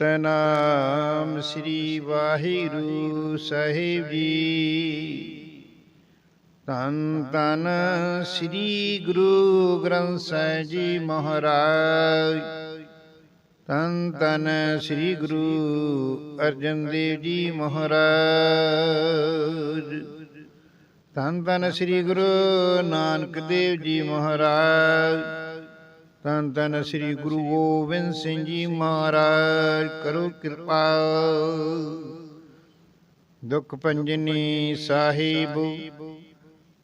ਸਤਨਾਮ ਸ੍ਰੀ ਵਾਹਿਗੁਰੂ ਸਾਹਿਬ ਜੀ। ਤਨ ਤਨ ਸ੍ਰੀ ਗੁਰੂ ਗ੍ਰੰਥ ਸਾਹਿਬ ਜੀ ਮਹਾਰਾਜ। ਤਨ ਤਨ ਸ੍ਰੀ ਗੁਰੂ ਅਰਜਨ ਦੇਵ ਜੀ ਮਹਾਰਾਜ। ਤਨ ਤਨ ਸ੍ਰੀ ਗੁਰੂ ਨਾਨਕ ਦੇਵ ਜੀ ਮਹਾਰਾਜ। ਤਨ ਤਨ ਸ੍ਰੀ ਗੁਰੂ ਗੋਬਿੰਦ ਸਿੰਘ ਜੀ ਮਹਾਰਾਜ ਕਰੋ ਕਿਰਪਾ। ਦੁਖ ਪੰਜਨੀ ਸਾਹਿਬ,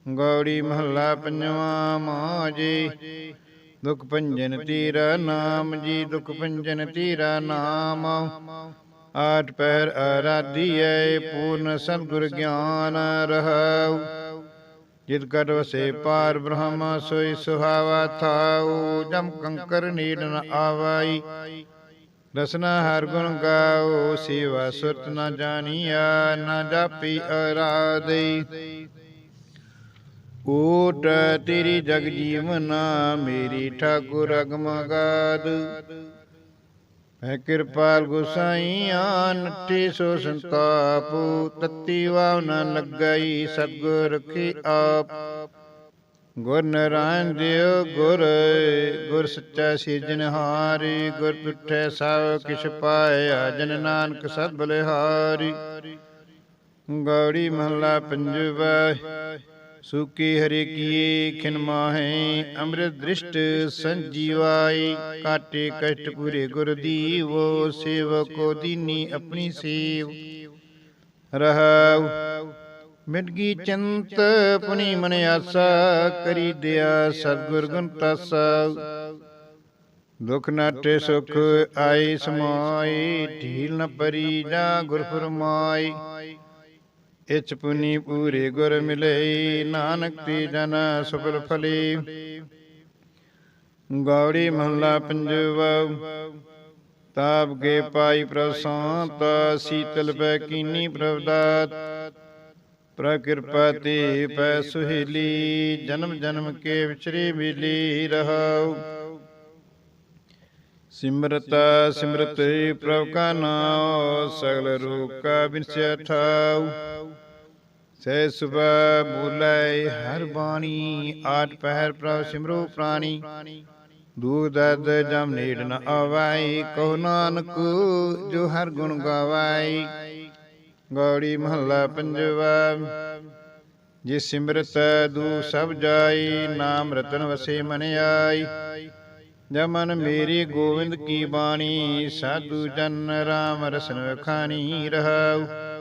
ਗੌੜੀ ਮਹੱਲਾ ਪੰਜਵਾ ਮਾਜੇ ਦੁਖ ਪੰਜਨ ਤੇਰਾ ਨਾਮ ਜੀ, ਦੁਖ ਪੰਜਨ ਤੇਰਾ ਨਾਮ। ਆਠ ਪਹਿਰ ਆਰਾਧੀਐ, ਪੂਰਨ ਸਤਿਗੁਰ ਗਿਆਨ ਰਹਾਉ। ਜਿਤ ਕਰ ਵਸੇ ਪਾਰ ਬ੍ਰਹਮ ਸੋਈ ਸੁਹਾਵਾ ਥਾਉ, ਜਮ ਕੰਕਰ ਨੀੜ ਨ ਆਵਾਈ। ਰਸਨਾ ਹਰ ਗੁਣ ਗਾਓ ਸੇਵਾ ਸੁਰਤ ਨ ਜਾਣੀਆ, ਨ ਜਾਪੀ ਅਰਾਧੇ। ਓਟ ਤੇਰੀ ਜਗ ਜੀਵਨਾ, ਮੇਰੀ ਠਾਕੁਰ ਅਗਮਗਾਦ। ਹੈ ਕਿਰਪਾਲ ਗੁਸਾਈਆਂ, ਨੱਠੇ ਸੋ ਸੰਤਾਪ, ਤਤੀ ਵਾਵ ਨ ਲੱਗਈ, ਸਤਗੁਰ ਰਖੀ ਆਪ। ਗੁਰ ਨਾਰਾਇਣ ਦਿਓ ਗੁਰ ਗੁਰ ਸੱਚਾ ਸਿਰਜਨਹਾਰੀ ਗੁਰ ਤੁਠੈ ਸਭ ਕਿਛ ਪਾਇਆ, ਜਨ ਨਾਨਕ ਸਤ ਬਲਿਹਾਰੀ। ਗੌੜੀ ਮਹਲਾ ਪੰਜਵਾ ਸੁਕੀ ਹਰੇ ਕੀਏ ਖਿਨ ਮਾਹੇ, ਅੰਮ੍ਰਿਤ ਦ੍ਰਿਸ਼ਟ ਸੰਜੀਵਾਈ, ਕਾਟੇ ਕਸ਼ਟ ਪੂਰੇ ਗੁਰ ਦੀਵੋ, ਸੇਵਕੋ ਦੀਨੀ ਆਪਣੀ ਸੇਵ। ਰਹਾਉ ਮਿਟ ਗਈ ਚੰਤ ਪੁਨੀ ਮਨ ਆਸਾ, ਕਰੀ ਦਿਆ ਸਤਿਗੁਰ ਗੁਣ ਤਾਸਾ। ਦੁਖ ਨਾਟੇ ਸੁਖ ਆਏ ਸਮਾਏ, ਢੀਲ ਨ ਪਰੀ ਜਾ ਗੁਰ ਫਰਮਾਈ ਇਚ ਪੁਨੀ ਪੂਰੇ ਗੁਰ ਮਿਲੇ ਨਾਨਕ ਤੇ ਜਨ ਸੁਫਲ ਫਲੇ। ਗੌੜੀ ਮਹਲਾ ਪੰਜਵਾ, ਤਾਪ ਕੇ ਪਾਈ ਪ੍ਰਸਾਂਤ ਸੀਤਲ ਪੈ ਕੀਨੀ ਪ੍ਰਵਦਾਤ ਪ੍ਰਕਿਰਪਾ ਤੇ ਪੈ ਸੁਹੇਲੀ, ਜਨਮ ਜਨਮ ਕੇ ਵਿਚਰੇ ਮਿਲੀ ਰਹਾਉ। ਸਿਮਰਤ ਸਿਮਰਤ ਪ੍ਰਭ ਕਾ ਨਾਮ ਸਗਲ ਰੂਪ ਕਾ ਬਿਨਸਿਆ ਠਾਉ। ਸਹਿ ਸੁਬਹ ਬੋਲੇ ਹਰ ਬਾਣੀ ਆਠ ਪਹਿਰ ਪ੍ਰਭ ਸਿਮਰੋ ਪ੍ਰਾਣੀ। ਦੂਰ ਦਰਦ ਜਮ ਨੇੜ ਨ ਆਵਾਈ ਕਹੋ ਨਾਨਕ ਜੋ ਹਰ ਗੁਣ ਗਾਵਾਈ ਗੌੜੀ ਮਹੱਲਾ ਪੰਜਵਾ ਜੇ ਸਿਮਰਤ ਦੂ ਸਭ ਜਾਈ, ਨਾਮ ਰਤਨ ਵਸੇ ਮਨ ਆਈ। ਜਮਨ ਮੇਰੀ ਗੋਵਿੰਦ ਕੀ ਬਾਣੀ, ਸਾਧੂ ਜਨ ਰਾਮ ਰਸਨ ਵਖਾਣੀ ਰਹਾਉ।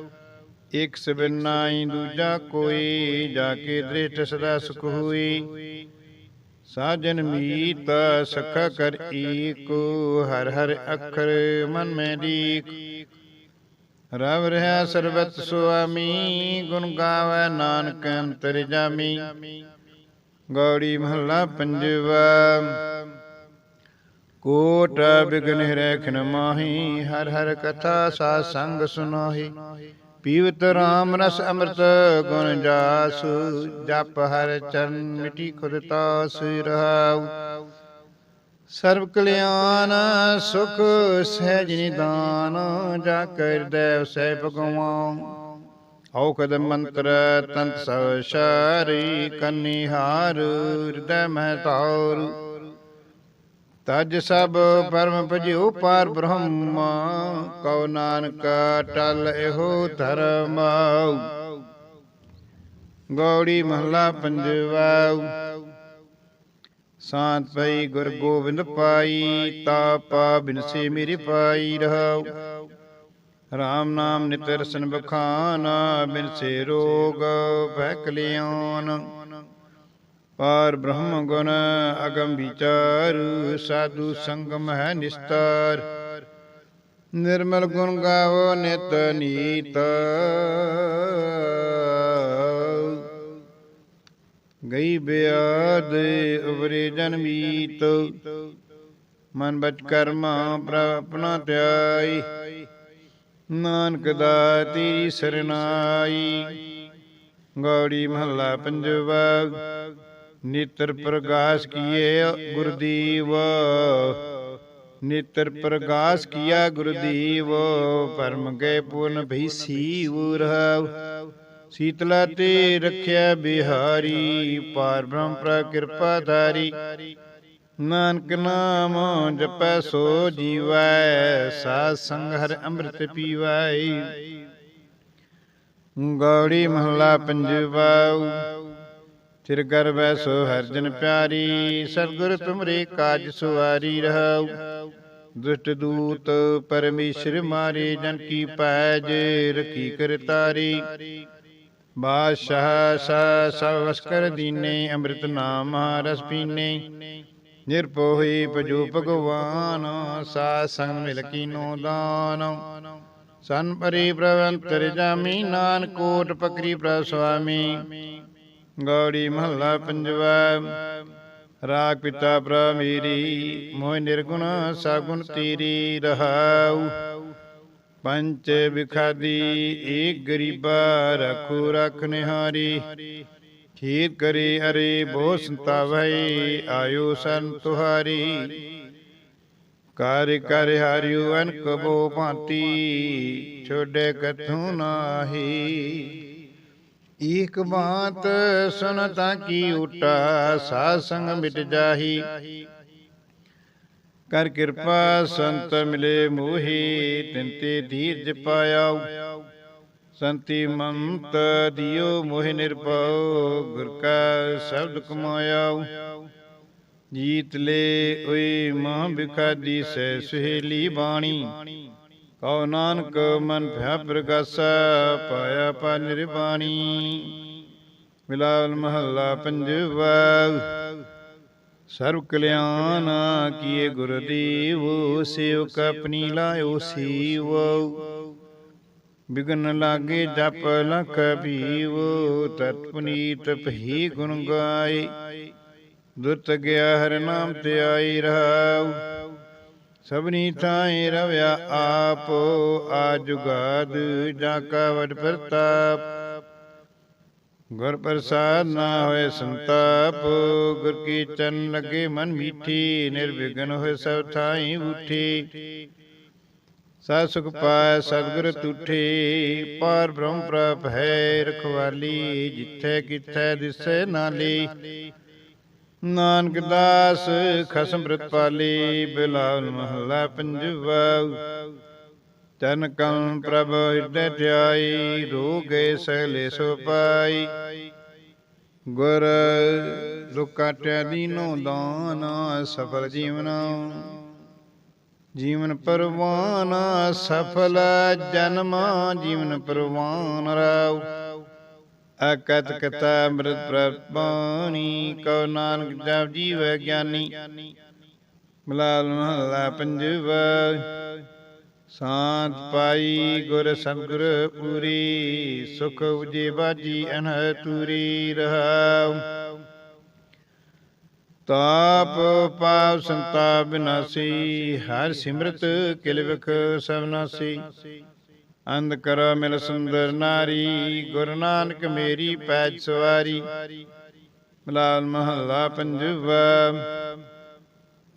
ਇਕ ਸਬਿਨਾਈ ਦੂਜਾ ਕੋਈ, ਜਾ ਕੇ ਦ੍ਰਿਸ਼ਟ ਸਦਾ ਸੁਖ ਹੋਈ। ਸਾਜਨ ਮੀਤ, ਸਖ ਕਰ ਈਕੋ, ਹਰ ਹਰ ਅੱਖਰ ਮਨ ਮੈਂ ਦੀਕ ਰਵ ਰਹਾ ਸਰਬਤ ਸੁਆਮੀ, ਗੁਣ ਗਾਵੇ ਨਾਨਕ ਅੰਤਰ ਜਾਮੀ। ਗੌੜੀ ਮਹੱਲਾ ਪੰਜਵਾ, ਕੋਟ ਬਿਗਨ ਰਖਨ ਮਾਹੀ, ਹਰ ਹਰ ਕਥਾ ਸਾ ਸੰਗ ਸੁਨਾਹੀ। ਪੀਵਤ ਰਾਮ ਰਸ ਅੰਮ੍ਰਿਤ ਗੁਣ ਜਾਸ, ਜਪ ਹਰ ਚਰਨ ਮਿਟੀ ਖੁਦ ਤਾਸ ਰਹਾਉ। ਸਰਬ ਕਲਿਆਣ ਸੁਖ ਸਹਿਜ ਨਿਦਾਨ, ਜਾ ਕਰ ਦੇਵ ਸਹਿ ਭਗਵਾਨ ਔਖਦ ਮੰਤਰ ਤੰਤ ਸਭ ਸ਼ਾਰੀ ਕੰਨਿਹਾਰ ਹਿਰਦੈ ਮਹਿ ਤਾਰ ਤਜ ਸਭ ਪਰਮ ਭਜਿਓ ਪਾਰ ਬ੍ਰਹਮ, ਕਉ ਨਾਨਕ ਟਲ ਇਹੋ ਧਰਮ। ਗੌੜੀ ਮਹਲਾ ਪੰਜਵਾ ਸਾਤ ਪਈ ਗੁਰ ਗੋਬਿੰਦ ਪਾਈ ਤਾਪਾ ਬਿਨਸੇ ਮੇਰੀ ਪਾਈ ਰਹਾਉ। ਰਾਮ ਨਾਮ ਨਿਤ ਰਸਨ ਬਖਾਨ, ਬਿਨਸੇ ਰੋਗ ਭੈ ਕਲਿਆਣ ਪਾਰ ਬ੍ਰਹਮ ਗੁਣ ਅਗਮ ਵਿਚਾਰ, ਸਾਧੂ ਸੰਗਮ ਹੈ ਨਿਸਤਾਰ। ਨਿਰਮਲ ਗੁਣ ਗਾਵੋ ਨਿਤ ਨੀਤ। ਗਈ ਬਿਆਦ ਉਬਰੇ ਜਨਮੀਤ ਮਨ ਬਚ ਕਰਮਾ ਆਪਣਾ ਧਿਆਈ ਨਾਨਕ ਦਾ ਤੇਰੀ ਸਰਨਾਈ। ਗੌੜੀ ਮਹੱਲਾ ਪੰਜਵਾ। ਨਿਤਰ ਪ੍ਰਗਾਸ ਕੀਏ ਗੁਰਦੀਵ। ਨੇਤਰ ਪ੍ਰਗਾਸ ਕੀਆ ਗੁਰਦੀਵ, ਪਰਮ ਗਏ ਪੂਰਨ ਭਈਸੀ ਉਰਹਵ ਸੀਤਲਾ ਤੇ ਰਖਿਆ ਬਿਹਾਰੀ, ਪਾਰ ਬ੍ਰਹਮ ਪ੍ਰ ਕਿਰਪਾ ਧਾਰੀ। ਨਾਨਕ ਨਾਮ ਜਪੈ ਸੋ ਜੀਵੈ, ਸਾਧ ਸੰਗ ਹਰ ਅੰਮ੍ਰਿਤ ਪੀਵੈ ਗੌੜੀ ਮਹਲਾ ਪੰਜਵਾ ਤਿਰ ਗਰਬੈ ਸੋ ਹਰਿ ਪਿਆਰੀ, ਸਤਿਗੁਰ ਤੁਮਰੇ ਕਾਜ ਸੁਵਾਰੀ ਰਹਾਉ ਦੁਸ਼ਟ ਦੂਤ ਪਰਮੇਸ਼ਰ ਮਾਰੇ, ਜਨ ਕੀ ਪੈਜ ਰਖੀ ਕਰ ਤਾਰੀ। ਬਾਦਸ਼ਾਹ ਸਾ ਸਭ ਵਸਕਰ ਦੀਨੇ, ਅੰਮ੍ਰਿਤ ਨਾਮ ਰਸ ਪੀਨੇ। ਨਿਰਪੋਹੀ ਪਜੂ ਭਗਵਾਨ ਸਾ ਸੰਗ ਮਿਲ ਕੀਨੋ ਦਾਨ। ਸਨ ਪਰੀ ਪ੍ਰਵੰਤਰ ਜਾਮੀ, ਨਾਨਕ ਕੋਟ ਪਕਰੀ ਪ੍ਰਭ ਸੁਆਮੀ। ਗੌੜੀ ਮਹੱਲਾ ਪੰਜਵਾ। ਰਾਗ ਪਿਤਾ ਪ੍ਰਭ ਮੇਰੀ ਮੋਹ ਨਿਰਗੁਣ ਸਾਗੁਣ ਤੀਰੀ ਰਹਾਉ। ਪੰਚ ਵਿਖਾਦੀ, ਏਕ ਗਰੀਬਾ ਰਖੂ ਰਖ ਨਿਹਾਰੀ। ਖੀਰ ਕਰੀ ਅਰੇ ਬੋ ਸੰਤਾਵੈ, ਆਇਓ ਸੰ ਤੁਹਾਰੀ। ਕਰ ਕਰ ਹਰਿਉ ਅਨਕ ਬੋ ਭਾਂਤੀ, ਛੋਡੇ ਕਥੂ ਨਾਹੀ। ਏਕ ਬਾਤ ਸੁਨ ਤਾ ਕੀ ਉਟਾ ਸਾਧ ਸੰਗ ਮਿਟ ਜਾਹੀ। ਕਰ ਕਿਰਪਾ ਸੰਤ ਮਿਲੇ ਮੋਹੀ, ਤਿੰਤੇ ਧੀਰਜ ਪਾਇਆ ਸੰਤੀ ਮੰਤ ਦਿਓ ਮੋਹਿ ਨਿਰਭਉ, ਗੁਰ ਕਾ ਸ਼ਬਦ ਕਮਾਇਆ ਜੀਤ ਲੈ ਓਏ ਮਹਾ ਬਿਖਾਦੀ ਸੈ ਸੁਹੇਲੀ ਬਾਣੀ। ਕਉ ਨਾਨਕ ਮਨ ਭਿਆ ਪ੍ਰਗਾਸਾ, ਪਾਇਆ ਪਾ ਨਿਰਬਾਣੀ। ਮਿਲਾਵਲ ਮਹੱਲਾ ਪੰਜਵਾ, ਸਰਬ ਕਲਿਆਣ ਕੀਏ ਗੁਰਦੇਵ ਸੇਵਕ ਆਪਣੀ ਲਾਇਓ ਸੀਵ। ਬਿਗਨ ਲਾਗੇ ਜਪ ਲਖ ਭੀਵ ਤਤ ਪੁਨੀਤ ਭਈ ਗੁਣ ਗਾਏ। ਦੁਰਤ ਗਿਆ ਹਰ ਨਾਮ ਤੇ ਆਈ ਰਹਾਉ। ਸਭਨੀ ਥਾਈ ਰਵਿਆ ਆਪ ਆ ਜੁਗਾਦ ਜਾ ਕਾ ਪ੍ਰਤਾਪ। ਗੁਰ ਪ੍ਰਸਾਦ ਨਾ ਹੋਏ ਸੰਤਾਪ, ਗੁਰ ਕੀ ਚਰਨ ਲੱਗੇ ਮਨ ਮੀਠੀ, ਨਿਰਵਿਘਨ ਹੋਏ ਸਭ ਥਾਈ ਉਠੀ। ਸਾ ਸੁਖ ਪਾਇ, ਸਤਿਗੁਰ ਤੁਠੇ, ਪਾਰ ਬ੍ਰਹਮ ਪ੍ਰਭ ਹੈ ਰਖਵਾਲੀ, ਜਿੱਥੇ ਕਿਥੇ ਦਿਸੈ ਨਾਲੀ। ਨਾਨਕ ਦਾਸ, ਖਸਮ ਪ੍ਰਤਪਾਲੀ ਬਿਲਾਵਲ ਮਹੱਲਾ ਪੰਜਵਾ। ਤਨ ਕੰ ਪ੍ਰਭ ਹਿਰਦੈ ਧਿਆਈ, ਰੋਗੇ ਸਹਲੇ ਸੋ ਪਾਈ। ਗੁਰ ਲੁਕਾਟਿਆ ਦੀਨੋ ਦਾਨ, ਸਫਲ ਜੀਵਨ। ਜੀਵਨ ਪਰਵਾਨ, ਸਫਲ ਜਨਮ, ਜੀਵਨ ਪਰਵਾਨ ਰਾਉ। ਅਕਤ ਕਤਾ ਅੰਮ੍ਰਿਤ ਪ੍ਰਪਾਣੀ ਕਉ ਨਾਨਕ ਜਪ ਜੀਵ ਗਿਆਨੀ। ਮਲਾਲ ਮਹੱਲਾ ਪੰਜਵਾ, ਸਾਤ ਪਾਈ ਗੁਰ ਸਤਿਗੁਰ ਪੂਰੀ, ਸੁਖ ਉਜੇ ਬਾਜੀ ਅਨਹ ਤੂਰੀ ਰਹਾਉ। ਤਾਪ ਪਾਪ ਸੰਤਾਪ ਬਿਨਾਸੀ, ਹਰ ਸਿਮਰਤ ਕਿਲ ਵਿਖ ਸਭਨਾਸੀ ਅੰਧ ਕਰੋ ਮਿਲ ਸੁੰਦਰ ਨਾਰੀ, ਗੁਰੂ ਨਾਨਕ ਮੇਰੀ ਪੈਜ ਸਵਾਰੀ। ਮਲਾਲ ਮਹੱਲਾ ਪੰਜਵਾ,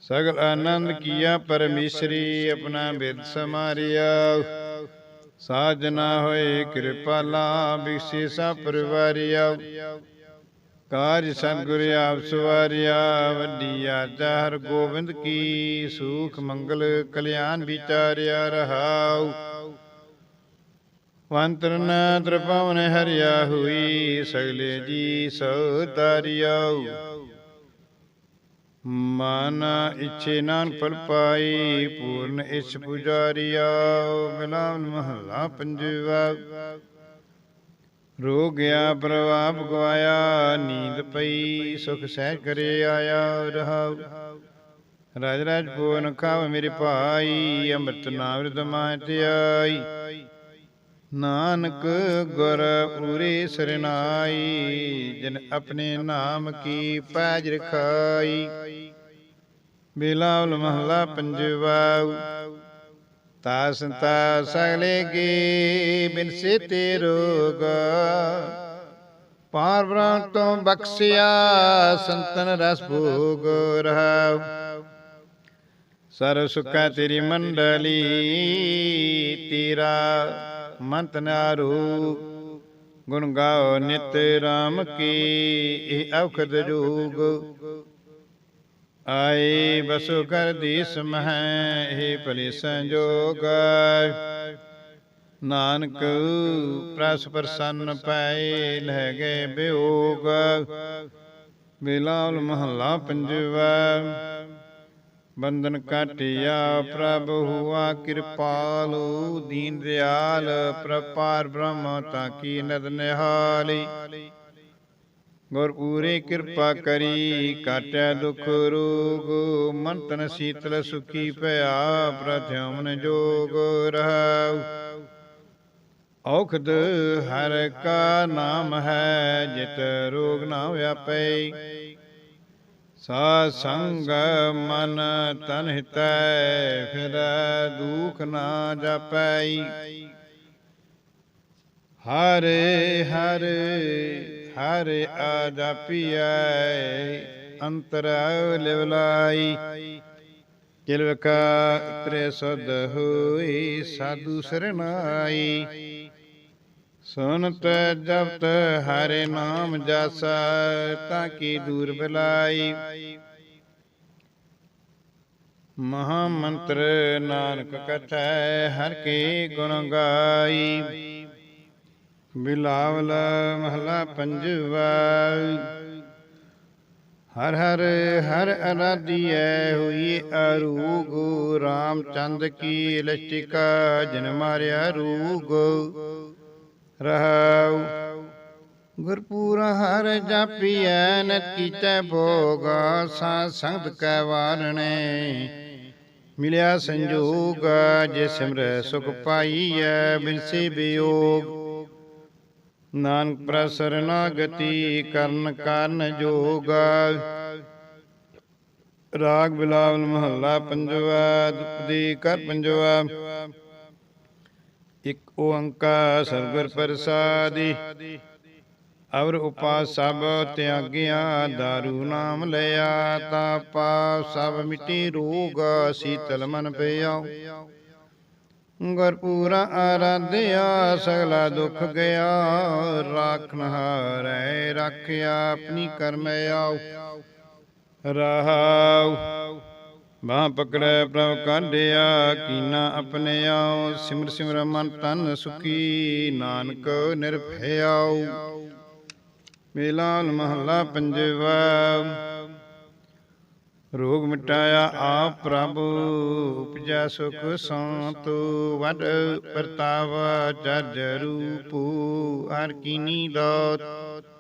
ਸਗਲ ਆਨੰਦ ਕੀਆ ਪਰਮੇਸ਼ਰੀ, ਆਪਣਾ ਬਿਦ ਸਮਾਰਿਆ। ਸਾਜਨਾ ਹੋਏ ਕਿਰਪਾਲਾ ਬਿਕਸੇ ਸਾ ਪਰਿਵਾਰਿਆ। ਕਾਜ ਸਤਿਗੁਰ ਆਪ ਸਵਾਰਿਆ, ਵੱਡੀ ਆਜਾ ਹਰ ਗੋਬਿੰਦ ਕੀ, ਸੁਖ ਮੰਗਲ ਕਲਿਆਣ ਵਿਚਾਰਿਆ ਰਹਾਉ। ਵੰਤਰ ਨਦਰ ਪਵਨ ਹਰਿਆ ਹੋਈ, ਸਗਲੇ ਜੀ ਸੋ ਤਾਰਿਆਉ ਮਨ ਇਛੇ ਨਾਨ ਫਲ ਪਾਈ, ਪੂਰਨ ਇਛ ਪੁਜਾਰੀਆ ਮਿਲਾਵ ਮਹਲਾ ਪੰਜਵਾ। ਰੋ ਗਿਆ ਪ੍ਰਭਾਵ ਗਵਾਇਆ, ਨੀਂਦ ਪਈ, ਸੁਖ ਸਹਿ ਕਰੇ ਆਇਆ ਰਹਾਉ। ਰਾਜ ਰਾਜ ਪੂਰਨ ਖਾਵ ਮੇਰੇ ਭਾਈ, ਅੰਮ੍ਰਿਤ ਨਾਮ ਰਿਦਮਾਇ ਧਿਆਈ। ਨਾਨਕ ਗੁਰ ਪੂਰੇ ਸਰਨਾਈ, ਜਿਨ ਆਪਣੇ ਨਾਮ ਕੀ ਪੈਜ ਰਖਾਈ। ਬਿਲਾਵਲ ਮਹਲਾ ਪੰਜਵਾ ਤਾ ਸਗਲੇ ਕੀ ਬਿਨ ਸੇ ਤੇ ਰੋਗ। ਪਾਰ ਬ੍ਰਹਮ ਤੋਂ ਬਖਸ਼ਿਆ, ਸੰਤਨ ਰਸ ਭੋਗ ਰਹਾ ਸਰਬ ਸੁਖਾ ਤੇਰੀ ਮੰਡਲੀ, ਤੇਰਾ ਮੰਤ ਨਾਰੂ। ਗੁਣ ਗਾਓ ਨਿਤ ਰਾਮ ਕੀ, ਇਹ ਔਖਦ ਜੋਗ ਆਏ ਬਸੁ ਕਰ ਦੀਸ ਮਹਿ ਇਹ ਭਲੀ ਸੰਜੋਗ। ਨਾਨਕ ਪ੍ਰਸ ਪ੍ਰਸੰਨ ਪੈ ਲਹਿ ਗਏ ਬਿਯੋਗ ਬਿਲਾਲ ਮਹੱਲਾ ਪੰਜਵਾ। ਬੰਧਨ ਕਾਟਿਆ ਪ੍ਰਭ ਹੁਆ ਕਿਰਪਾਲੂ, ਦੀਨ ਦਿਆਲ ਪ੍ਰਪਾਰ ਬ੍ਰਹਮ ਤਾਂ ਕੀ ਨਦ ਨਿਹਾਲੀ। ਗੁਰ ਪੂਰੇ ਕਿਰਪਾ ਕਰੀ ਕਾਟਿਆ ਦੁਖ ਰੋਗ ਮਨ ਤਨ ਸੀਤਲ ਸੁਖੀ ਭਇਆ ਪ੍ਰਥਮਨ ਜੋਗ ਰਹਾਉ। ਔਖਦ ਹਰ ਕਾ ਨਾਮ ਹੈ, ਜਿਤ ਰੋਗ ਨਾ ਵਿਆਪੈ। ਸਾ ਸੰਗ ਮਨ ਤਨ ਹਿਤੈ ਫਿਰ ਦੁਖ ਨਾ ਜਾਪੈ। ਹਰੇ ਹਰੇ ਹਰੇ ਆ ਜਾਪੀਐ ਅੰਤਰ ਲਿਵਲਾਈ ਕਿਲਵਕਾ ਤ੍ਰੇ ਸਦ ਹੋਈ, ਸਾਧੂ ਸਰਨਾਈ। ਸੁਨਤ ਜਪਤ ਹਰੇ ਨਾਮ ਜਸਾ ਤਾਂ ਕੀ ਦੂਰ ਬਲਾਈ। ਮਹਾ ਮੰਤਰ ਨਾਨਕ ਕਥੈ, ਹਰ ਕੇ ਗੁਣ ਗਾਈ। ਬਿਲਾਵਲ ਮਹਲਾ ਪੰਜਵਾ, ਹਰ ਹਰ ਹਰ ਅਨਾਦੀਐ ਹੋਈ ਅਰੂਗ ਰਾਮਚੰਦ ਕੀ ਲਚਿਕਾ ਜਨ ਮਾਰਿਆ ਰੂਗ। ਰਹਾਉ ਗੁਰਪੂਰਾ ਹਰ ਜਾਪੀਐ ਨਤ ਕੀਤੈ ਭੋਗ ਸਾ ਸੰਗ ਕੈ ਵਾਰਣੇ। ਮਿਲਿਆ ਸੰਜੋਗ, ਜੇ ਸਿਮਰੈ ਸੁਖ ਪਾਈਐ, ਬਿਨਸੀ ਬਿਯੋਗ। ਨਾਨਕ ਪ੍ਰਸਰਨਾਗਤੀ ਕਰਨ ਕਾਰਨ ਜੋਗ। ਰਾਗ ਬਿਲਾਵਲ ਮਹੱਲਾ ਪੰਜਵਾ ਦੁਪਦੀ ਕਰ ਪੰਜਵਾ। ਇਕ ਓੰਕਾਰ ਸਤਿਗੁਰ ਪ੍ਰਸਾਦੀ। ਅਵਰ ਉਪਾ ਸਭ ਤਿਆਗਿਆ, ਦਾਰੂ ਨਾਮ ਲਿਆ ਤਾ ਪਾ ਸਭ ਮਿਟੀ ਰੋਗ, ਸੀਤਲ ਮਨ ਪਿਆ ਗੁਰ ਆਰਾਧਿਆ, ਸਗਲਾ ਦੁਖ ਗਿਆ ਰਾਖਨ ਹਾਰੈ ਰੱਖਿਆ, ਆਪਣੀ ਕਰਮ ਆਉ। ਰਹਾਉ। ਬਾਹ ਪਕੜੈ ਪ੍ਰਭ ਕਾਢਿਆ, ਕੀਨਾ ਆਪਣੇ ਆਓ, ਸਿਮਰ ਸਿਮਰ ਮਨ ਤਨ ਸੁਖੀ, ਨਾਨਕ ਨਿਰਭਇਆਉ ਮੇਲਾਲ ਮਹੱਲਾ ਪੰਜਵਾ, ਰੋਗ ਮਿਟਾਇਆ ਆਪ ਪ੍ਰਭ, ਉਪਜਾ ਸੁਖ ਸੰਤ, ਵਡ ਪ੍ਰਤਾਪ ਜਜ ਰੂਪ, ਹਰ ਕੀਨੀ ਦਾਤ।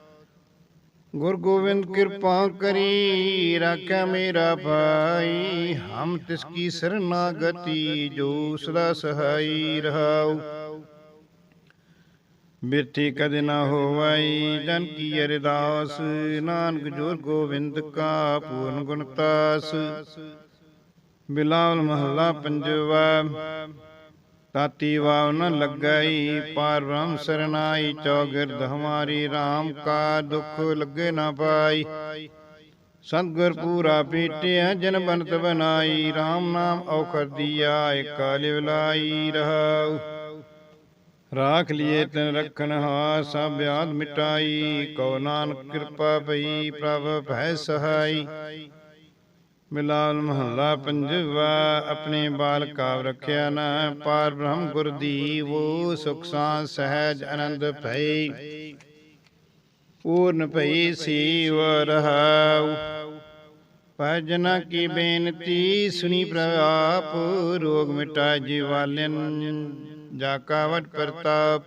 ਗੁਰ ਗੋਬਿੰਦ ਕਿਰਪਾ ਕਰੀ ਰਾਖਿਆ ਮੇਰਾ ਭਾਈ। ਹਮ ਤਿਸ ਕੀ ਸਰਨਾਗਤੀ ਜੋ ਸਦਾ ਸਹਾਈ ਰਹਾਉ। ਬਿਰਥੀ ਕਦੇ ਨਾ ਹੋਵਾਈ, ਜਨ ਕੀ ਅਰਦਾਸ। ਨਾਨਕ ਜੋਰ ਗੋਬਿੰਦ ਕਾ ਪੂਰਨ ਗੁਣਤਾਸ ਬਿਲਾਵਲ ਮਹੱਲਾ ਪੰਜਵਾ। ਤਾਤੀ ਵਾਵ ਨ ਲੱਗਈ ਪਾਰ ਬ੍ਰਹਮ ਸਰਨਾਈ, ਚੌਗਿਰਦ ਹਮਾਰੀ RAM ਕਾ ਦੁਖ ਲੱਗੇ ਨਾ ਪਾਈ। ਸਤਗੁਰ ਪੂਰਾ ਪੀਟਿਆ, ਜਨ ਬਨਤ ਬਨਾਈ RAM ਨਾਮ ਔਖਰ ਦੀਆ, ਏਕ ਲਿਵਲਾਈ ਰਹਾਉ। ਰਾਖ ਲਿਏ ਤਨ ਰਖਣ ਹਾ, ਸਭ ਆਦ ਮਿਟਾਈ, ਕਉ ਨਾਨਕ ਕਿਰਪਾ ਭਈ ਪ੍ਰਭ ਭੈ ਸਹਾਈ। ਮਿਲਾਲ ਮਹੱਲਾ ਪੰਜਵਾ, ਆਪਣੇ ਬਾਲ ਕਾਵ ਰਖਿਆ ਨਾ, ਪਾਰ ਬ੍ਰਹਮ ਗੁਰ ਦੀਵੋ, ਸੁਖ ਸਾਂ ਸਹਿਜ ਆਨੰਦ ਭਈ। ਪੂਰਨ ਭਈ ਸੀਵ ਰਹਾਉ। ਭਜਨਾ ਕੀ ਬੇਨਤੀ, ਸੁਣੀ ਪ੍ਰਆਪ ਰੋਗ ਮਿਟਾ ਜੀਵਾਲਨ ਜਾ ਕਾਵਟ ਪ੍ਰਤਾਪ।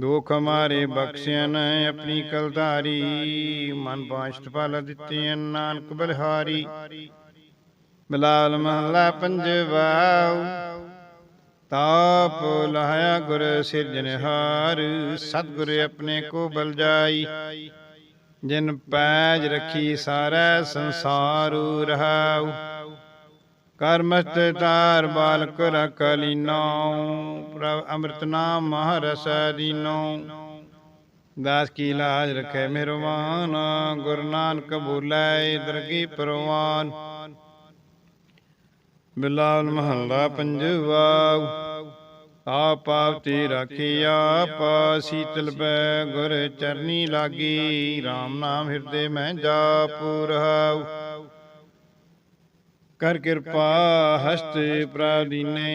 ਦੁਖ ਹਮਾਰੇ ਬਖਸ਼ਿਆਨ ਆਪਣੀ ਕਲਧਾਰੀ ਮਨ ਪਾਸ਼ਟ ਫਲ ਦਿੱਤੇ ਨਾਨਕ ਬਲਿਹਾਰੀ। ਬਿਲਾਲ ਮਹਲਾ ਪੰਜਵਾ ਤਾਪ ਲਾਇਆ ਗੁਰ ਸਿਰਜਨਹਾਰ ਸਤਗੁਰ ਆਪਣੇ ਕੋ ਬਲ ਜਾਈ। ਜਿਨ ਪੈਜ ਰੱਖੀ ਸਾਰਾ ਸੰਸਾਰ ਰਹਾਉ। ਕਰਮਸਤ ਤਾਰ ਬਾਲਕ ਰਖ ਲੀਨੋ ਪ੍ਰਭ ਅੰਮ੍ਰਿਤ ਨਾਮ ਮਹਰਸ ਦੀਨੋ ਦਾਸ ਕੀ ਲਾਜ ਰਖੇ ਮਿਹਰਵਾਨ ਗੁਰੂ ਨਾਨਕ ਬੋਲੇ ਦਰਗੀ ਪਰਵਾਨ ਬਿਲਾਵਲ ਮਹੱਲਾ ਪੰਜਵਾ ਆਪ ਆਪਤੀ ਰਾਖੀ ਆਪ ਸੀਤਲ ਬੈ ਗੁਰ ਚਰਨੀ ਲਾਗੀ RAM ਨਾਮ ਹਿਰਦੇ ਮੈਂ ਜਾਪੁ ਰਹਾਉ ਕਰ ਕਿਰਪਾ ਹਸਤ ਪ੍ਰਾਦੀਨੇ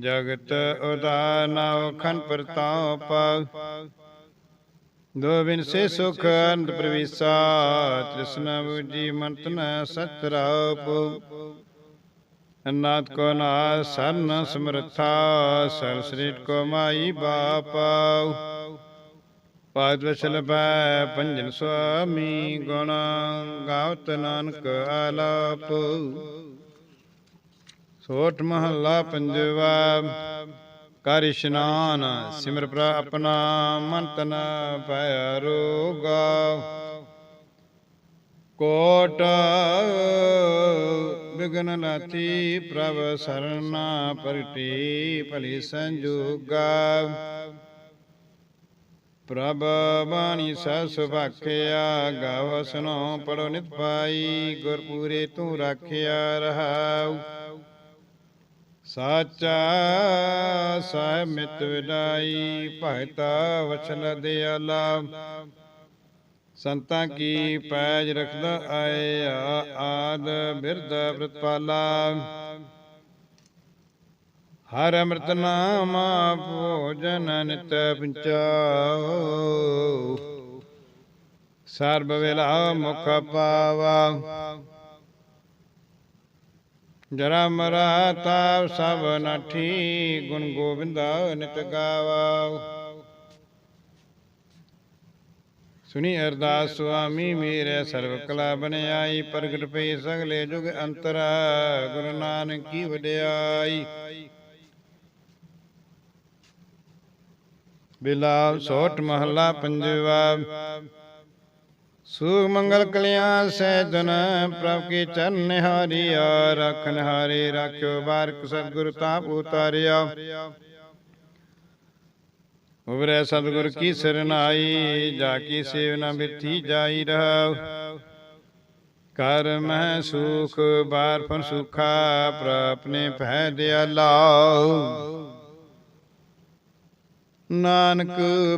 ਜਗਤ ਉਦਾਨਵ ਖਨ ਪ੍ਰਤਾਪ। ਦੋ ਸੇ ਸੁਖ ਅੰਤ ਪ੍ਰਵੇਸਾ। ਤ੍ਰਿਸ਼ਨਾ ਬੁਜੀ ਮੰਤਨ ਸਤਰਾਪ। ਅਨਾਥ ਕੋ ਨਾ ਸਰਨ ਸਮਰਥਾ। ਸਰ ਕੋ ਮਾਈ ਬਾਪਾ। ਪਾਦ ਵਸਲ ਬੈ ਪੰਜਨ ਸੁਆਮੀ ਗੁਣ, ਗਾਵਤ ਨਾਨਕ ਆਲਾਪ। ਸੋਠ ਮਹੱਲਾ ਪੰਜਵਾ, ਕਰ ਇਸ਼ਨਾਨ, ਸਿਮਰ ਪ੍ਰ ਆਪਣਾ ਮਨ ਤਨ ਭੈ ਰੋਗਾ। ਕੋਟ ਬਿਗਨ ਲਾਤੀ ਪ੍ਰਭ ਸਰਨਾ ਪਰਟੀ ਭਲੀ ਸੰਜੋਗਾ। ਪ੍ਰਭ ਬਾਣੀ ਸਸ ਸੁਭਾਖਿਆ ਗਾਵ ਸੁਨੋ ਪੜੋ ਨਿਤ ਪਾਈ ਗੁਰ ਪੂਰੇ ਤੂੰ ਰਾਖਿਆ ਰਹਾਉ। ਸਾਚਾ ਸਾਹਿਬ ਮਿਤ ਵਿਦਾਈ, ਭਗਤਾ ਵਚਨ ਦਿਆਲਾ ਸੰਤਾਂ ਕੀ ਪੈਜ ਰਖਦਾ ਆਇਆ ਆਦ ਬਿਰਦ ਪ੍ਰਤਪਾਲਾ। ਹਰ ਅੰਮ੍ਰਿਤ ਨਾਮ ਭੋਜਨ ਨਿਤ ਪੰਚਾਓ ਸਰਬ ਵੇਲਾ ਮੁਖ ਪਾਵਾ। ਜਰਾ ਮਰਾ ਤਾਪ ਸਭ ਨਾਠੀ ਗੁਣ ਗੋਬਿੰਦਾ ਨਿਤ ਗਾਵਾ। ਸੁਣੀ ਅਰਦਾਸ ਸੁਆਮੀ, ਮੇਰੇ ਸਰਬ ਕਲਾ ਬਨਿਆਈ ਪ੍ਰਗਟ ਪਈ ਸਗਲੇ ਜੁਗ ਅੰਤਰਾ, ਗੁਰੂ ਨਾਨਕ ਕੀ ਵਡਿਆਈ। ਬਿਲਾਵ ਸੋਟ ਮਹੱਲਾ ਪੰਜਵਾ ਸੁਖ ਮੰਗਲ ਕਲਿਆਣ ਸਹਿਜਨ, ਪ੍ਰਭ ਕੀ ਚਰਨ ਆ ਰਖਨ ਹਾਰੇ ਰਾਖਿਓ ਬਾਰਕ ਸਤਿਗੁਰ ਤਾਪ ਉਤਾਰਿਆ। ਉਬਰੇ ਸਤਿਗੁਰ ਕੀ ਸਰਨਾਈ ਜਾ ਕੀ ਸੇਵਨਾ ਬਿਰਥੀ ਜਾਈ ਰਹਾ ਕਰ ਮਹਿ ਸੁਖ, ਬਾਰ ਫਨ ਸੁਖਾ ਪ੍ਰਪਨੇ ਭੈ ਦਿਆ ਦਿਆਲਾ ਨਾਨਕ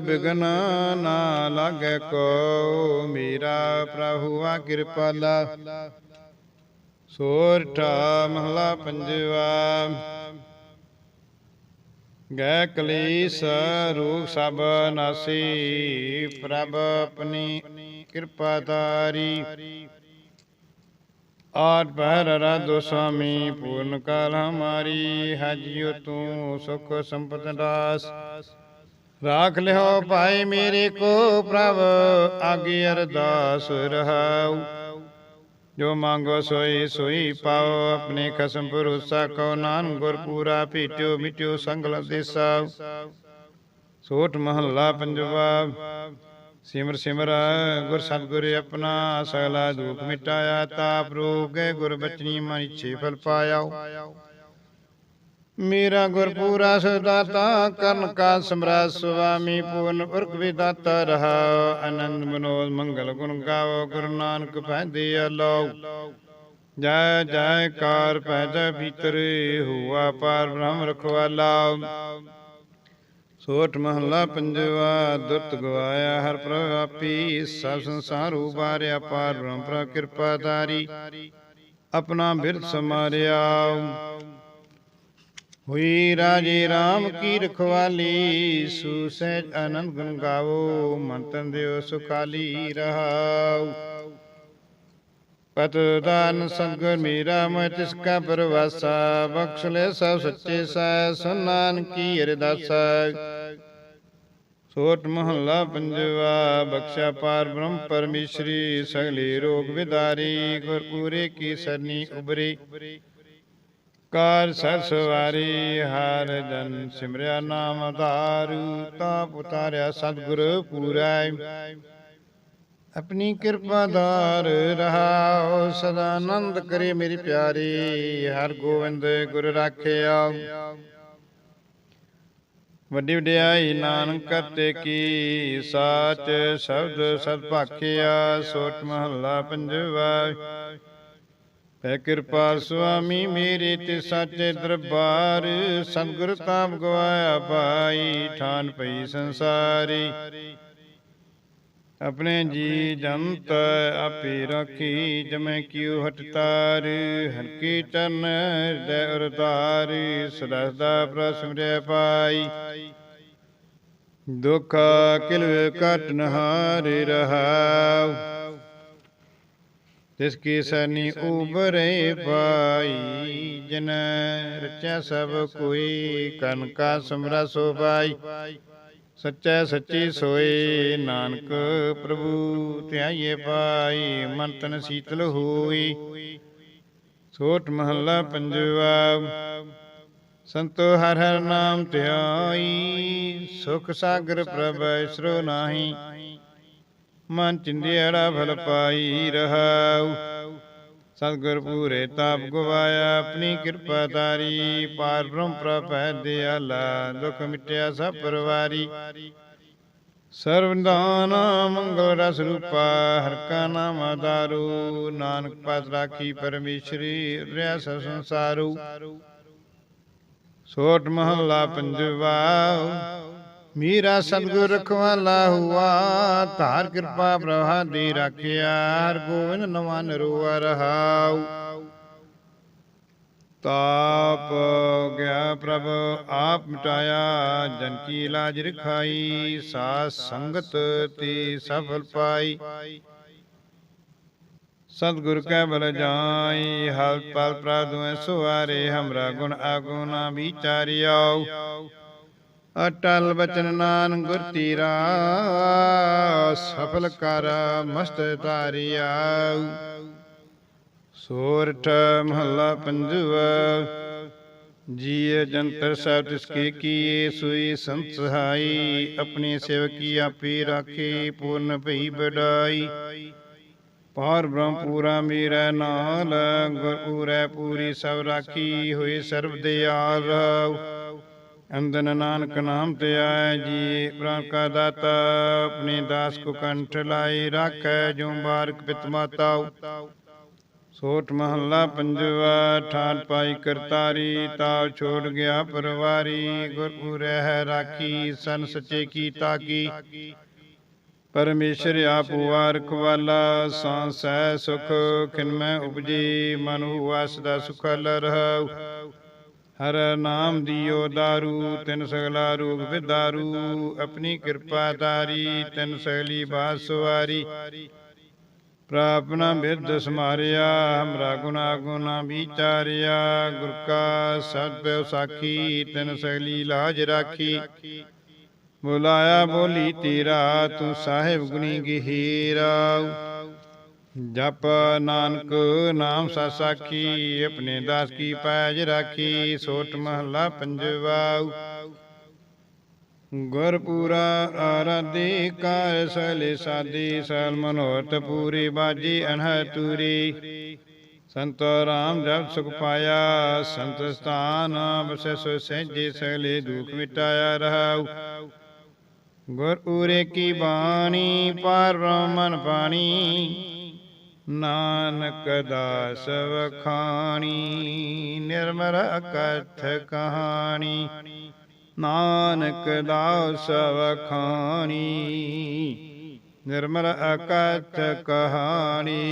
ਬਿਗਨ ਨਾ ਲਾਗੇ ਕੋ ਮੇਰਾ ਪ੍ਰਭੂ ਆ ਕਿਰਪਾਲਾ। ਸੋਰਠਾ ਮਹਲਾ ਪੰਜਵਾ। ਗੈ ਕਲੀਸ ਰੂਪ ਸਭ ਨਾਸੀ, ਪ੍ਰਭ ਆਪਣੀ ਕਿਰਪਾ ਤਾਰੀ ਆਠ ਪਹਿਰ ਰਾਧੋ ਸੁਆਮੀ, ਪੂਰਨ ਕਾਲ ਹਮਾਰੀ ਹਜਿਓ ਤੂੰ ਸੁਖ ਸੰਪਤ ਦਾਸ। ਰਾਖ ਲਿਓ ਭਾਈ ਮੇਰੇ ਕੋ ਪ੍ਰਭ, ਆਗੇ ਅਰਦਾਸ ਰਹਾਉ। ਜੋ ਮੰਗੋ ਸੋਈ ਸੋਈ ਪਾਓ, ਆਪਣੇ ਖਸਮ ਭਰੋਸਾ ਕੋ ਨਾਨ ਗੁਰ ਪੂਰਾ ਪੀਟਿਓ ਮਿਟਿਓ ਸੰਗਲ ਦੇਸਾ। ਸੋਠ ਮਹੱਲਾ ਪੰਜਵਾ, ਸਿਮਰ ਸਿਮਰ, ਗੁਰ ਸਤਿਗੁਰ ਆਪਣਾ, ਸਗਲਾ ਦੁਖ ਮਿਟਾਇਆ, ਤਾਪ ਰੋਗ ਗਏ ਗੁਰ ਬਚਨੀ ਮਨ ਇਛੇ ਫਲ ਪਾਇਆ। ਮੇਰਾ ਗੁਰ ਪੂਰਾ ਸਦਾਤਾ ਕਰਨ ਕਾ ਸਮਰਾ ਸੁਆਮੀ, ਪੂਰਨ ਪੁਰਖ ਵਿਦਾਤਾ, ਰਹਾ ਆਨੰਦ ਮਨੋਜ, ਮੰਗਲ ਗੁਣ ਗਾਵੋ, ਗੁਰੂ ਨਾਨਕ ਪੈਂਦੇ ਅਲੋ ਜੈ ਜੈ ਕਾਰ ਪੈਜੈ ਭੀਤਰੇ ਹੁਆ ਪਾਰ ਬ੍ਰਹਮ ਰਖਵਾਲਾ ਸੋਠ ਮਹੱਲਾ ਪੰਜਵਾ, ਦੁਰਤ ਗਵਾਇਆ ਹਰ ਪ੍ਰਭ ਆਪੀ, ਸਭ ਸੰਸਾਰ ਉਬਾਰਿਆ ਪਾਰ ਬ੍ਰਹਮ ਪ੍ਰਭ ਕਿਰਪਾ ਤਾਰੀ ਆਪਣਾ ਬਿਰਧ ਸਮਾਰਿਆ। ਹੋਈ ਰਾਜੇ RAM ਕੀ ਰਖਵਾਲੀ ਸੁਸਹਿਜ ਆਨੰਦ ਗੁਣ ਗਾਵੋ ਮੰਤਨ ਦਿਓ ਸੁਖਾਲੀ ਰਹਾਉ। ਪਤ ਦਾਨ ਸਤਗੁਰ ਮੇਰਾ ਮੈਂ ਤਿਸ ਕਾ ਪਰਵਾਸਾ, ਬਖਸ਼ ਲੈ ਸਭ ਸੱਚੇ ਸਾ ਸੁਨਾਨ ਕੀ ਅਰਦਾਸਾ। ਸੋਟ ਮਹੱਲਾ ਪੰਜਵਾ, ਬਖਸ਼ਾ ਪਾਰ ਬ੍ਰਹਮ ਪਰਮੇਸ਼ਰੀ, ਸਗਲੇ ਰੋਗ ਵਿਦਾਰੀ ਗੁਰ ਪੂਰੇ ਕੀ ਸਰਨੀ ਉਬਰੀ ਕਾਰ ਸਰਸ ਵਾਰੀ ਹਰ ਜਨ ਸਿਮਰਿਆ ਨਾਮ ਆਧਾਰੂ ਤਾਪ ਉਤਾਰਿਆ ਸਤਿਗੁਰ ਪੂਰਾ। ਆਪਣੀ ਕਿਰਪਾ ਦਾਰ ਰਹਾਉ ਸਦਾ ਆਨੰਦ ਕਰੇ ਮੇਰੀ ਪਿਆਰੀ ਹਰ ਗੋਬਿੰਦ ਗੁਰ ਰਾਖਿਆ। ਵੱਡੀ ਵਡਿਆਈ ਨਾਨਕ ਕਰਤੇ ਕੀ ਸਾਚ ਸ਼ਬਦ ਸਦ ਭਾਖਿਆ ਸੋਟ ਮਹੱਲਾ ਪੰਜਵਾ ਪੈ ਕਿਰਪਾ ਸੁਆਮੀ, ਮੇਰੇ ਤੇ ਸਾਚੇ ਦਰਬਾਰ। ਸਤਿਗੁਰ ਤਾਪ ਗਵਾਇਆ ਪਾਈ ਠਾਨ ਪਈ ਸੰਸਾਰੀ। ਆਪਣੇ ਜੀ ਜੰਤ ਆਪੇ ਰੱਖੀ, ਜਮੈ ਕਿਉ ਹਟ ਤਾਰ। ਹਰ ਚਰਨ ਹਿਰਦੈ ਉਰਤਾਰ ਸਦਾ ਸਦਾ ਪ੍ਰਸਿਮਰੈ ਪਾਈ ਦੁਖ ਕਿਲ ਕਟ ਨਹਾਰੇ ਰਹਾਉ। ਤਿਸ ਕੀ ਸਨੀ ਉਬਰੇ ਪਾਈ ਜਨ ਰਚਿਆ ਸਭ ਕੋਈ ਕਨ ਕਾ ਸਮਰਾ ਸੋ ਪਾਈ ਸੱਚੈ ਸੱਚੀ ਸੋਏ ਨਾਨਕ ਪ੍ਰਭੂ ਧਿਆਈਏ ਪਾਈ ਮਨ ਤਨ ਸੀਤਲ ਹੋਈ। ਸੋਟ ਮਹੱਲਾ ਪੰਜਵਾ ਸੰਤੋ ਹਰ ਹਰ ਨਾਮ ਧਿਆਈ ਸੁਖ ਸਾਗਰ ਪ੍ਰਭ ਇਸਰੋ ਨਾਹੀ। ਮਨ ਚਿੰਦਿਆੜਾ ਫਲ ਪਾਈ ਰਹਾਉ। ਸਤਿਗੁਰ ਪੂਰੇ ਤਾਪ ਗਵਾਇਆ, ਆਪਣੀ ਕਿਰਪਾ ਤਾਰੀ ਪਾਰ ਬ੍ਰਹਮ ਪ੍ਰਭੈ ਦਿਆਲਾ, ਦੁਖ ਮਿਟਿਆ ਸਭ ਪਰਵਾਰੀ। ਸਰਵਦਾਨ ਮੰਗਲ ਰਸ ਰੂਪਾ, ਹਰ ਕਾ ਨਾਮ ਆਧਾਰੂ। ਨਾਨਕ ਪਾਸ ਰਾਖੀ ਪਰਮੇਸ਼ਰੀ ਰਿਆ ਸੰਸਾਰੂ। ਸੋਟ ਮਹੱਲਾ ਪੰਜਵਾ ਮੀਰਾ ਸਤਿਗੁਰ ਰਖਵਾਲਾ ਹੁਆ, ਧਾਰ ਕਿਰਪਾ ਪ੍ਰਭਾ ਦੀ ਰਾਖਿਆ ਹਰ ਗੋਬਿੰਦ ਨਵਾਨ ਰੋਆ ਰਹਾਉ। ਤਾਪ ਗਿਆ ਪ੍ਰਭ, ਆਪ ਮਿਟਾਇਆ, ਜਨ ਕੀ ਲਾਜ ਰਖਾਈ, ਸਾਧ ਸੰਗਤ ਤੇ ਸਫਲ ਪਾਈ। ਸਤਿਗੁਰ ਕੈ ਬਲ ਜਾਈ ਹਲ ਪਲ ਪ੍ਰਦੁਐ ਸੁਆਰੇ, ਹਮਰਾ ਗੁਣ ਆਗੁਨਾ ਵਿਚਾਰਿਆਉ। ਅਟਲ ਬਚਨ ਨਾਨ ਗੁਰ ਤੀਰਾ ਸਫਲ ਕਰ, ਮਸਤ ਤਾਰਿਆ ਸੋਰਠ ਮਹੱਲਾ ਪੰਜਵਾ, ਜੀਏ ਜੰਤਰ ਸਭ ਤਿਸ ਕੀ ਕੀਏ, ਸੋਈ ਸੰਤ ਸਹਾਈ, ਆਪਣੀ ਸੇਵਕੀ ਆਪੇ ਰਾਖੇ, ਪੂਰਨ ਭਈ ਬੜਾਈ ਪਾਰ ਬ੍ਰਹਮ ਪੂਰਾ ਮੇਰਾ ਨਾਲ, ਗੁਰ ਪੂਰੈ ਪੂਰੀ ਸਭ ਰਾਖੀ, ਹੋਏ ਸਰਬ ਦਿਆਲ ਰਹਾਉ ਅੰਦਨ ਨਾਨਕ ਨਾਮ ਤੇ ਆਏ ਜੀ ਪ੍ਰਾਨ ਕਾ ਦਾਤਾ, ਆਪਣੇ ਦਾਸ ਕੋ ਕੰਠ ਲਾਈ ਰਾਖੈ ਜੋ ਬਾਰਕ ਪਿਤ ਮਾਤਾਉ। ਸੋਠ ਮਹੱਲਾ ਪੰਜਵਾ ਠਾਠ ਪਾਈ ਕਰਤਾਰੀ, ਤਾਉ ਛੋੜ ਗਿਆ ਪਰਵਾਰੀ, ਗੁਰਪੁਰ ਹੈ ਰਾਖੀ, ਸਨ ਸਚੇ ਕੀ ਤਾਕੀ ਪਰਮੇਸ਼ਰ ਆਪ ਵਾਰਖ ਵਾਲਾ ਸਾਂਸੈ ਸੁਖ ਖਿਨਮੈ ਉਪਜੀ, ਮਨ ਹੁਆ ਸਦਾ ਸੁਖਲ ਰਹਉ। ਹਰ ਨਾਮ ਦਿਓ ਦਾਰੂ ਤਿਨ ਸਗਲਾ ਰੋਗ ਵਿਦਾਰੂ, ਆਪਣੀ ਕਿਰਪਾ ਤਾਰੀ, ਤਿਨ ਸਗਲੀ ਬਾਤ ਸਵਾਰੀ। ਪ੍ਰਾਪਨਾ ਬਿਰਧ ਸਮਾਰਿਆ, ਹਮਰਾ ਗੁਨਾ ਗੁਨਾ ਵਿਚਾਰਿਆ, ਗੁਰ ਕਾ ਸਤਿ ਸਾਖੀ, ਤਿਨ ਸਗਲੀ ਲਾਜ ਰਾਖੀ। ਬੁਲਾਇਆ ਬੋਲੀ ਤੇਰਾ, ਤੂੰ ਸਾਹਿਬ ਗੁਣੀ ਗਹੀਰਾ ਜਪ ਨਾਨਕ ਨਾਮ ਸਾਖੀ, ਆਪਣੇ ਦਾਸ ਕੀ ਪੈਜ ਰਾਖੀ ਸੋਟ ਮਹਲਾ ਪੰਜਵਾ ਗੁਰਪੂਰਾ ਆਰਾਧੇ ਕਾਰ ਸਲੇ ਸਾਦੀ ਸਲ ਮਨੋਰਥ ਪੂਰੀ ਬਾਜੀ ਅਨਹ ਤੂਰੀ। ਸੰਤ ਰਾਮ ਜਪ ਸੁਖ ਪਾਇਆ, ਸੰਤ ਸਥਾਨ ਬਸੈ ਸੋ ਸਹਿਜੇ ਸਗਲੇ ਦੁਖ ਮਿਟਾਇਆ ਰਹਾਉ। ਗੁਰ ਉਰੇ ਕੀ ਬਾਣੀ, ਪਰ ਮਨ ਪਾਣੀ ਨਾਨਕ ਦਾਸ ਵਖਾਣੀ ਨਿਰਮਲ ਅਕਥ ਕਹਾਣੀ। ਨਾਨਕ ਦਾਸ ਵਖਾਣੀ ਨਿਰਮਲ ਅਕਥ ਕਹਾਣੀ।